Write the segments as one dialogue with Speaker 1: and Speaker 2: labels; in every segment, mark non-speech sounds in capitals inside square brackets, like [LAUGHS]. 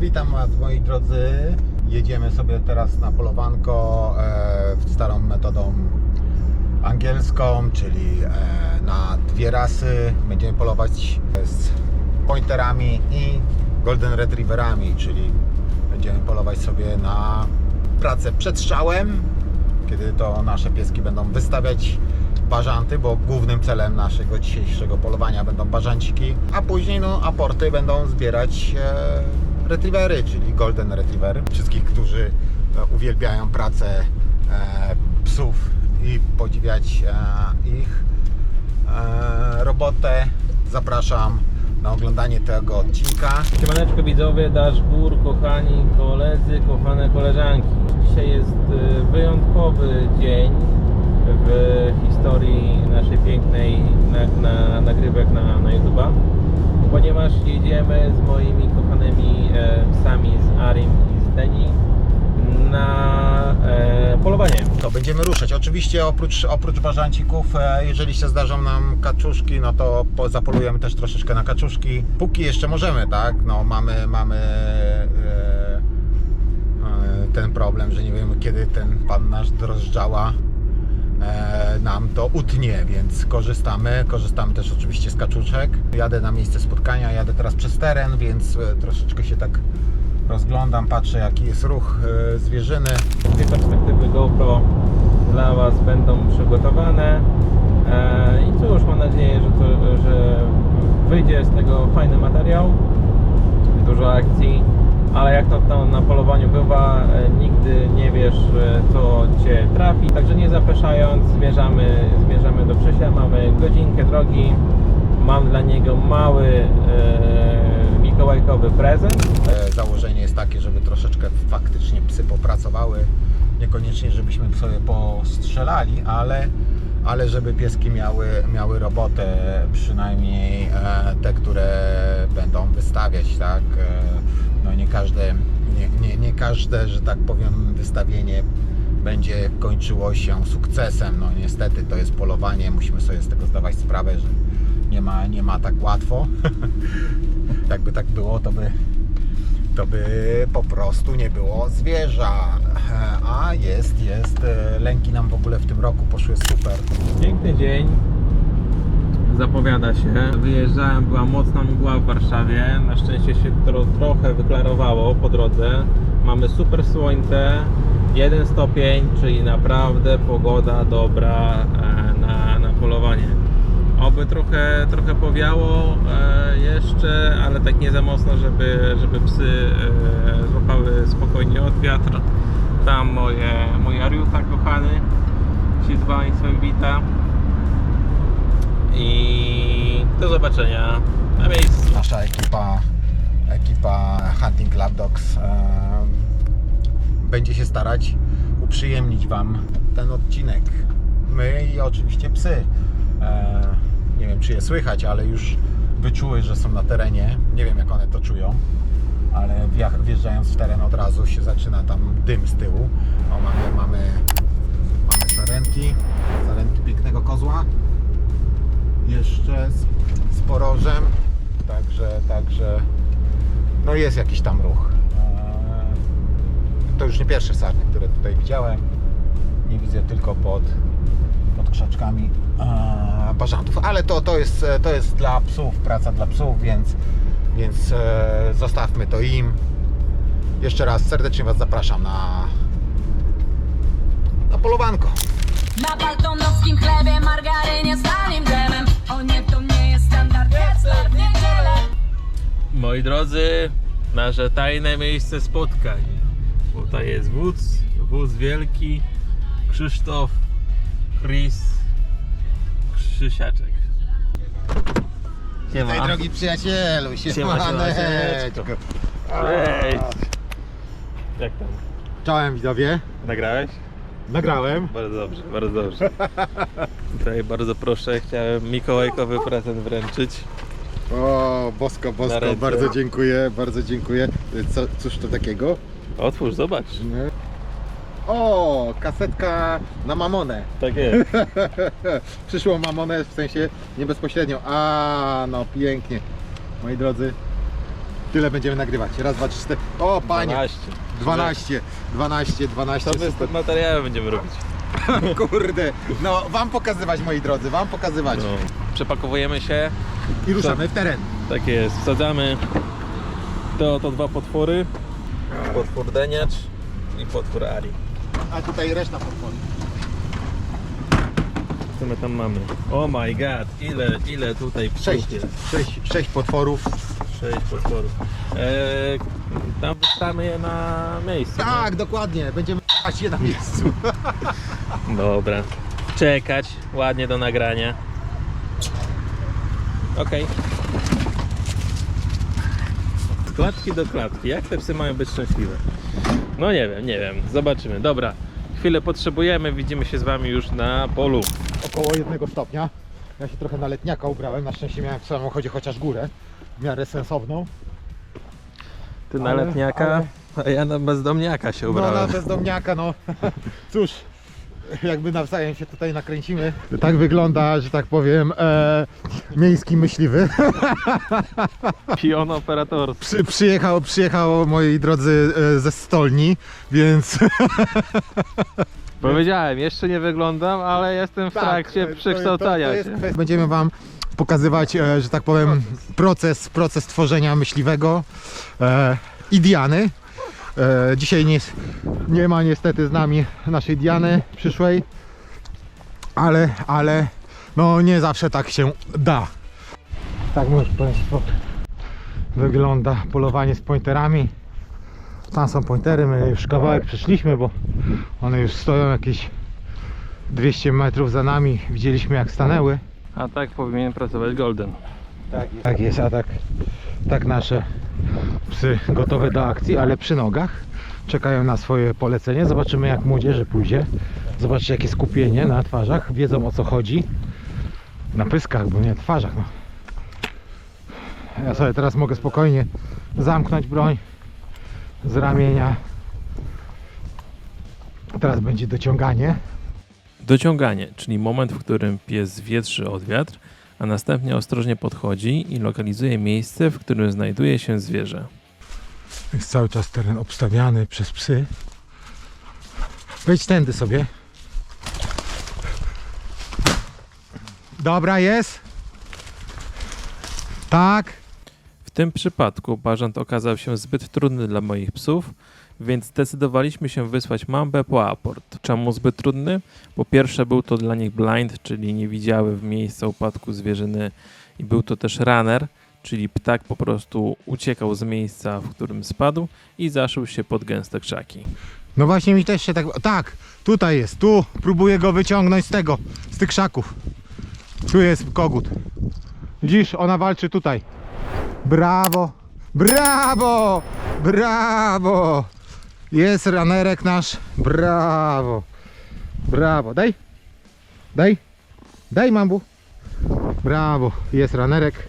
Speaker 1: Witam Was moi drodzy. Jedziemy sobie teraz na polowanko e, starą metodą angielską, czyli e, na dwie rasy. Będziemy polować z pointerami i golden retrieverami, czyli będziemy polować sobie na pracę przed strzałem, kiedy to nasze pieski będą wystawiać bażanty, bo głównym celem naszego dzisiejszego polowania będą bażanciki, a później no, aporty będą zbierać e, retrievery, czyli golden retriever. Wszystkich, którzy e, uwielbiają pracę e, psów i podziwiać e, ich robotę, zapraszam na oglądanie tego odcinka.
Speaker 2: Siemaneczko widzowie, Dashbur, kochani koledzy, kochane koleżanki. Dzisiaj jest wyjątkowy dzień w historii naszej pięknej na, na, nagrywek na, na YouTube'a, ponieważ jedziemy z moimi
Speaker 1: będziemy ruszać. Oczywiście oprócz, oprócz bażancików, e, jeżeli się zdarzą nam kaczuszki, no to po- zapolujemy też troszeczkę na kaczuszki. Póki jeszcze możemy, tak? No mamy, mamy e, e, ten problem, że nie wiemy kiedy ten pan nasz drożdżała nam to utnie, więc korzystamy. Korzystamy też oczywiście z kaczuszek. Jadę na miejsce spotkania, jadę teraz przez teren, więc troszeczkę się tak rozglądam, patrzę jaki jest ruch e, zwierzyny.
Speaker 2: Dwie perspektywy GoPro dla Was będą przygotowane. E, I cóż, mam nadzieję, że, to, że wyjdzie z tego fajny materiał, dużo akcji, ale jak to tam na polowaniu bywa, e, nigdy nie wiesz, co Cię trafi. Także nie zapeszając, zmierzamy, zmierzamy do Krzysia. Mamy godzinkę drogi. Mam dla niego mały e, mikołajkowy prezent.
Speaker 1: Założenie jest takie, żeby troszeczkę faktycznie psy popracowały. Niekoniecznie, żebyśmy sobie postrzelali, ale, ale żeby pieski miały, miały robotę, przynajmniej e, te, które będą wystawiać, tak? E, No nie każde, nie, nie, nie każde, że tak powiem, wystawienie będzie kończyło się sukcesem. No niestety to jest polowanie, musimy sobie z tego zdawać sprawę, że nie ma, nie ma tak łatwo. [LAUGHS] Jakby tak było, to by to by po prostu nie było zwierza. A jest, jest. E, Lęki nam w ogóle w tym roku poszły super.
Speaker 2: Piękny dzień. Zapowiada się. Wyjeżdżałem, była mocna mgła w Warszawie. Na szczęście się tro, trochę wyklarowało po drodze. Mamy super słońce, 1 stopień, czyli naprawdę pogoda dobra e, na, na polowanie. Oby trochę, trochę powiało jeszcze, ale tak nie za mocno, żeby, żeby psy e, złapały spokojnie od wiatr. Tam moje, mój Ariuta kochany się z Państwem wita. I do zobaczenia na miejscu.
Speaker 1: Nasza ekipa, ekipa Hunting Lab Dogs e, będzie się starać uprzyjemnić Wam ten odcinek. My i oczywiście psy. E, nie wiem, czy je słychać, ale już wyczuły, że są na terenie. Nie wiem, jak one to czują. Ale wjeżdżając w teren od razu się zaczyna tam dym z tyłu. O, mamy, mamy, mamy sarenki, sarenki pięknego kozła. Jeszcze z, z porożem. Także, także no jest jakiś tam ruch. Eee, To już nie pierwsze sarny, które tutaj widziałem. Nie widzę tylko pod, pod krzaczkami bażantów, ale to, to, jest, to jest dla psów, praca dla psów, więc, więc e, zostawmy to im. Jeszcze raz serdecznie Was zapraszam na, na polowanko.
Speaker 3: Na baltonowskim chlebie, margarynie z tanim dżemem O nie, to nie jest standard, jest w niedzielę
Speaker 2: Moi drodzy, nasze tajne miejsce spotkań. Tutaj jest wódz, wódz wielki, Krzysztof, Chris, Krzysiaczek. Siema.
Speaker 1: Tutaj drogi przyjacielu,
Speaker 2: Siema, siema,
Speaker 1: siemaneczko.
Speaker 2: Cześć. Jak tam?
Speaker 1: Czołem widzowie,
Speaker 2: Nagrałeś?
Speaker 1: nagrałem.
Speaker 2: Bardzo dobrze, bardzo dobrze. [LAUGHS] Tutaj bardzo proszę, chciałem Mikołajkowy prezent wręczyć.
Speaker 1: O, bosko,
Speaker 2: Na
Speaker 1: bosko,
Speaker 2: ręce.
Speaker 1: bardzo dziękuję, bardzo dziękuję. Co, cóż to takiego?
Speaker 2: Otwórz, zobacz.
Speaker 1: O, kasetka na mamonę.
Speaker 2: Tak jest. [LAUGHS]
Speaker 1: Przyszło mamonę w sensie nie bezpośrednio. A, no pięknie. Moi drodzy, Tyle będziemy nagrywać. Raz, dwa, trzy, cztery. O, panie!
Speaker 2: 12.
Speaker 1: 12, 12, 12.
Speaker 2: Co my z
Speaker 1: super.
Speaker 2: tym materiałem będziemy robić? [LAUGHS]
Speaker 1: Kurde, no wam pokazywać moi drodzy, wam pokazywać.
Speaker 2: No. Przepakowujemy się.
Speaker 1: I ruszamy w teren.
Speaker 2: Tak jest. Wsadzamy te oto dwa potwory. Potwór Deniacz i potwór Ari.
Speaker 1: A tutaj reszta podchodzi.
Speaker 2: Co my tam mamy? Oh my god, ile, ile tutaj psów
Speaker 1: Sześć,
Speaker 2: jest?
Speaker 1: sześć, sześć potworów.
Speaker 2: Sześć potworów. Eee, tam wystamy je na miejscu.
Speaker 1: Tak, dokładnie. Będziemy spać je na miejscu. [LAUGHS]
Speaker 2: Dobra. Czekać ładnie do nagrania. Okej. Klatki do klatki. Jak te psy mają być szczęśliwe? No nie wiem, nie wiem. Zobaczymy. Dobra. Chwilę potrzebujemy. Widzimy się z wami już na polu.
Speaker 1: Około jednego stopnia. Ja się trochę na letniaka ubrałem. Na szczęście miałem w samochodzie chociaż górę. W miarę sensowną.
Speaker 2: Ty na
Speaker 1: Ale-
Speaker 2: letniaka, a ja na bezdomniaka się
Speaker 1: No
Speaker 2: ubrałem.
Speaker 1: na bezdomniaka, no [LAUGHS] cóż, jakby nawzajem się tutaj nakręcimy. Tak wygląda, że tak powiem, e, miejski myśliwy. [LAUGHS]
Speaker 2: Pion operatorski.
Speaker 1: Przy, przyjechał, przyjechał, moi drodzy, e, ze stolni, więc [LAUGHS]
Speaker 2: Powiedziałem, jeszcze nie wyglądam, ale jestem w trakcie
Speaker 1: Tak, to-
Speaker 2: przekształcania
Speaker 1: to- to jest
Speaker 2: się.
Speaker 1: kwestia- Będziemy Wam pokazywać, e, że tak powiem, proces, proces tworzenia myśliwego e, i Diany. E, dzisiaj nie, nie ma niestety z nami naszej Diany przyszłej, ale, ale no nie zawsze tak się da. Tak może Państwo wygląda polowanie z pointerami. Tam są pointery, my już kawałek przeszliśmy, bo one już stoją jakieś 200 metrów za nami. Widzieliśmy jak stanęły.
Speaker 2: A tak powinien pracować Golden.
Speaker 1: Tak jest, tak, jest a tak, tak nasze psy gotowe do akcji, ale przy nogach. Czekają na swoje polecenie. Zobaczymy jak młodzieży pójdzie. Zobaczcie jakie skupienie na twarzach. Wiedzą o co chodzi. Na pyskach, bo nie twarzach. No. Ja sobie teraz mogę spokojnie zamknąć broń z ramienia. Teraz będzie dociąganie.
Speaker 2: Dociąganie, czyli moment, w którym pies wietrzy od wiatr, a następnie ostrożnie podchodzi i lokalizuje miejsce, w którym znajduje się zwierzę.
Speaker 1: Jest cały czas teren obstawiany przez psy. Wejdź tędy sobie. Dobra, jest. Tak.
Speaker 2: W tym przypadku parząt okazał się zbyt trudny dla moich psów, więc zdecydowaliśmy się wysłać mambę po aport. Czemu zbyt trudny? Po pierwsze był to dla nich blind, czyli nie widziały w miejsca upadku zwierzyny i był to też runner, czyli ptak po prostu uciekał z miejsca, w którym spadł i zaszył się pod gęste krzaki.
Speaker 1: No właśnie mi też się tak... Tak, tutaj jest. Tu próbuję go wyciągnąć z tego, z tych krzaków. Tu jest kogut. Widzisz, ona walczy tutaj. Brawo! Brawo! Brawo! Jest ranerek nasz. Brawo! Brawo! Daj! Daj! Daj mambu! Brawo! Jest ranerek.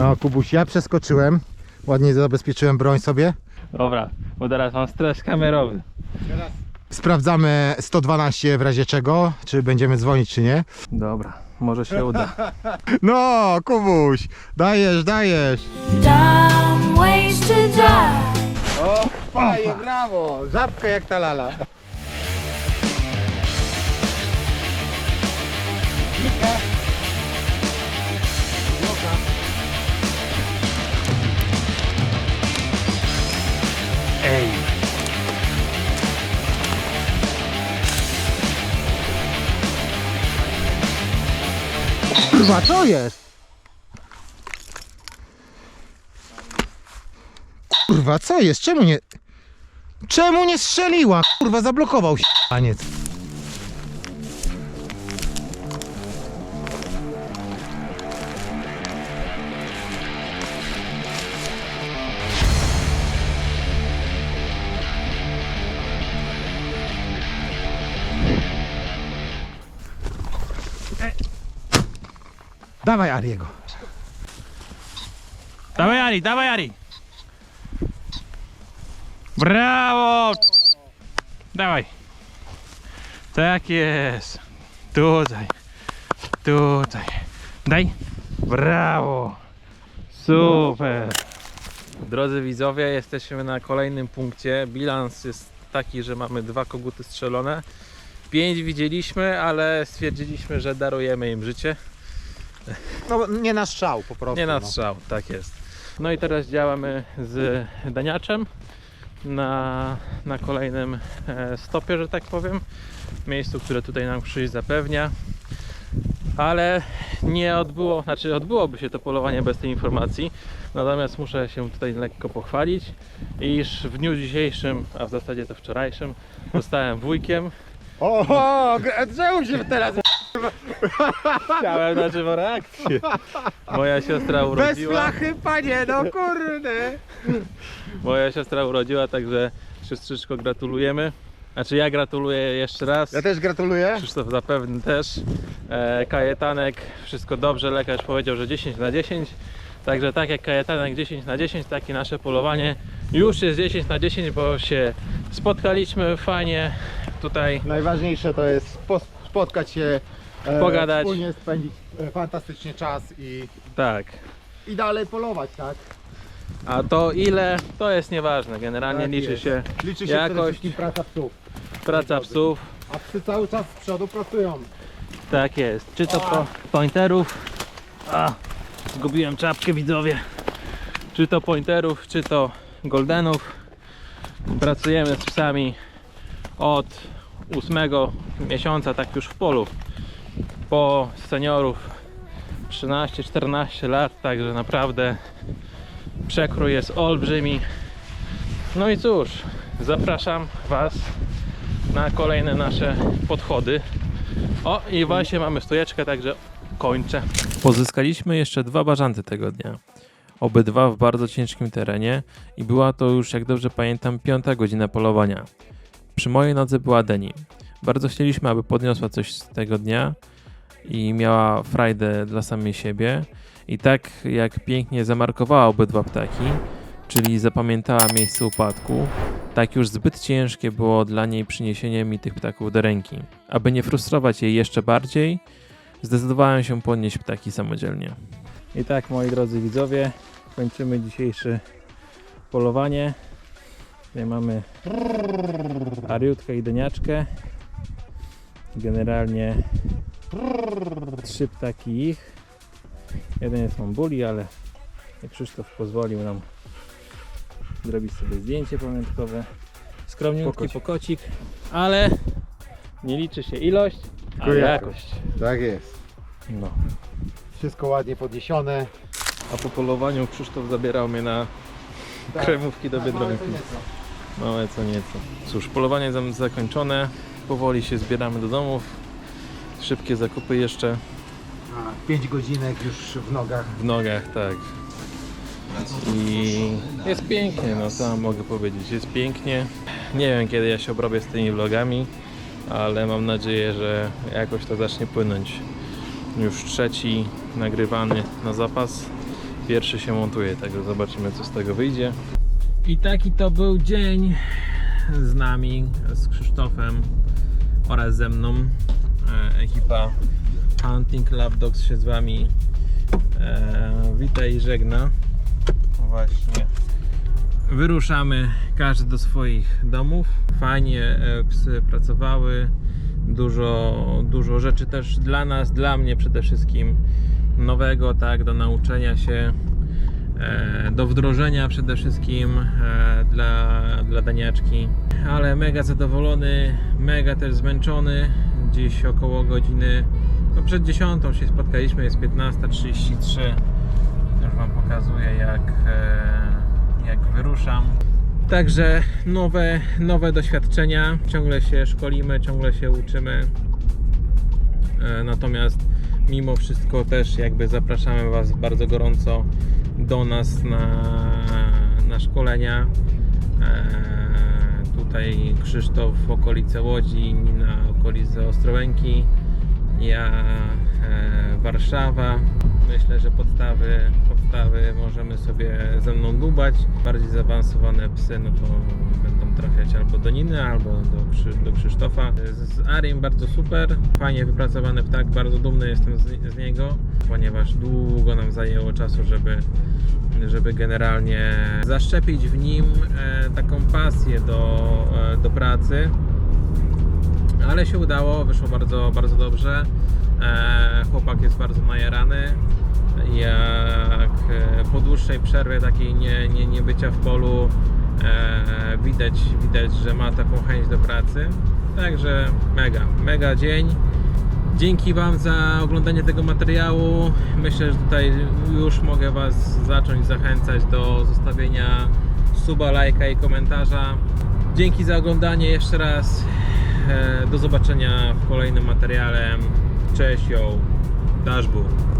Speaker 1: No Kubuś, ja przeskoczyłem. Ładnie zabezpieczyłem broń sobie.
Speaker 2: Dobra, bo teraz mam stres kamerowy.
Speaker 1: Sprawdzamy 112 w razie czego, czy będziemy dzwonić, czy nie.
Speaker 2: Dobra, może się uda. [LAUGHS]
Speaker 1: No, Kubuś, dajesz, dajesz.
Speaker 3: Dumb ways to die.
Speaker 1: O, faje, brawo, żabka jak ta lala.
Speaker 2: Ej!
Speaker 1: Kurwa, co jest? Kurwa, co jest? Czemu nie... Czemu nie strzeliła? Kurwa, zablokował się, paniec. Dawaj Ariego.
Speaker 2: Dawaj Ari, dawaj Ari! Brawo! Dawaj! Tak jest! Tutaj, tutaj. Daj! Brawo! Super. Drodzy widzowie, jesteśmy na kolejnym punkcie. Bilans jest taki, że mamy dwa koguty strzelone. Pięć widzieliśmy, ale stwierdziliśmy, że darujemy im życie.
Speaker 1: No nie na strzał po prostu.
Speaker 2: Nie na
Speaker 1: no.
Speaker 2: strzał, tak jest. No i teraz działamy z Daniaczem na, na kolejnym e, stopie, że tak powiem. Miejscu, które tutaj nam Krzyś zapewnia. Ale nie odbyło, znaczy odbyłoby się to polowanie bez tej informacji. Natomiast muszę się tutaj lekko pochwalić, iż w dniu dzisiejszym, a w zasadzie to wczorajszym, zostałem wujkiem.
Speaker 1: O czemu się teraz
Speaker 2: Chciałem na żywo reakcję. Moja siostra
Speaker 1: bez
Speaker 2: urodziła.
Speaker 1: flachy, panie, no kurde.
Speaker 2: Moja siostra urodziła, także siostrzyczko gratulujemy. Znaczy ja gratuluję jeszcze raz.
Speaker 1: Ja też gratuluję.
Speaker 2: Krzysztof zapewne też. E, Kajetanek, wszystko dobrze, lekarz powiedział, że 10 na 10. Także tak jak Kajetanek 10 na 10, tak i nasze polowanie już jest 10 na 10, bo się spotkaliśmy fajnie tutaj.
Speaker 1: Najważniejsze to jest spo- spotkać się,
Speaker 2: Pogadać.
Speaker 1: wspólnie spędzić e, fantastycznie czas i,
Speaker 2: Tak.
Speaker 1: i dalej polować, tak?
Speaker 2: A to ile, to jest nieważne. Generalnie
Speaker 1: Tak
Speaker 2: liczy
Speaker 1: jest.
Speaker 2: się
Speaker 1: Liczy się przede
Speaker 2: jakość,
Speaker 1: wszystkim praca psów,
Speaker 2: praca psów.
Speaker 1: a psy cały czas z przodu pracują.
Speaker 2: Tak jest. Czy to po pointerów? A, zgubiłem czapkę widzowie. Czy to pointerów, czy to goldenów. Pracujemy z psami od ósmego miesiąca, tak już w polu. Po seniorów 13-14 lat, także naprawdę przekrój jest olbrzymi. No i cóż, zapraszam Was na kolejne nasze podchody. O, i właśnie mamy stojeczkę, także kończę. Pozyskaliśmy jeszcze dwa bażanty tego dnia. Obydwa w bardzo ciężkim terenie i była to już, jak dobrze pamiętam, piąta godzina polowania. Przy mojej nodze była Deni. Bardzo chcieliśmy, aby podniosła coś z tego dnia i miała frajdę dla samej siebie. I tak jak pięknie zamarkowała obydwa ptaki, czyli zapamiętała miejsce upadku, tak już zbyt ciężkie było dla niej przyniesienie mi tych ptaków do ręki. Aby nie frustrować jej jeszcze bardziej, zdecydowałem się podnieść ptaki samodzielnie. I tak, moi drodzy widzowie, kończymy dzisiejsze polowanie. Tutaj mamy ariutkę i deniaczkę. Generalnie trzy ptaki ich. Jeden jest Mambuli, ale Krzysztof pozwolił nam zrobić sobie zdjęcie pamiątkowe. Skromniutki
Speaker 1: Pokocik.
Speaker 2: pokocik, ale nie liczy się ilość, a
Speaker 1: Tylko
Speaker 2: jakość.
Speaker 1: Tak jest.
Speaker 2: No.
Speaker 1: Wszystko ładnie podniesione.
Speaker 2: A po polowaniu Krzysztof zabierał mnie na
Speaker 1: Tak.
Speaker 2: kremówki do Biedronki. Małe co nieco. Cóż, polowanie zakończone. Powoli się zbieramy do domów. Szybkie zakupy jeszcze
Speaker 1: 5 godzinek już w nogach.
Speaker 2: w nogach, tak. I jest pięknie, no co mogę powiedzieć. Jest pięknie. Nie wiem kiedy ja się obrobię z tymi vlogami, ale mam nadzieję, że jakoś to zacznie płynąć. Już trzeci nagrywany na zapas. Pierwszy się montuje, także zobaczymy co z tego wyjdzie. I taki to był dzień z nami, z Krzysztofem oraz ze mną. Ekipa Hunting Club Dogs się z Wami e, wita i żegna. Właśnie. Wyruszamy każdy do swoich domów. Fajnie e, psy pracowały. Dużo, dużo rzeczy też dla nas, dla mnie przede wszystkim nowego, tak, do nauczenia się, e, do wdrożenia przede wszystkim e, dla, dla Daniaczki. Ale mega zadowolony, mega też zmęczony. Dziś około godziny, no przed 10 się spotkaliśmy, jest 15.33. Już Wam pokazuję jak, e, jak wyruszam. Także nowe, nowe doświadczenia, ciągle się szkolimy, ciągle się uczymy. E, Natomiast mimo wszystko też jakby zapraszamy Was bardzo gorąco do nas na, na szkolenia. Tutaj Krzysztof w okolice Łodzi, Nina okolice Ostrołęki, ja e, Warszawa. Myślę, że podstawy, podstawy możemy sobie ze mną dubać. Bardziej zaawansowane psy, no to będą trafiać albo do Niny, albo do, do Krzysztofa. Z, z Arim bardzo super, fajnie wypracowany ptak, bardzo dumny jestem z, z niego, ponieważ długo nam zajęło czasu, żeby żeby generalnie zaszczepić w nim e, taką pasję do, e, do pracy ale się udało, wyszło bardzo, bardzo dobrze. E, chłopak jest bardzo najarany. Dłuższej przerwie takiej nie, nie, nie bycia w polu e, widać, widać, że ma taką chęć do pracy. Także mega, mega dzień. Dzięki Wam za oglądanie tego materiału. Myślę, że tutaj już mogę Was zacząć zachęcać do zostawienia suba, lajka i komentarza. Dzięki za oglądanie jeszcze raz. E, Do zobaczenia w kolejnym materiale. Cześć, yo, Dashboard.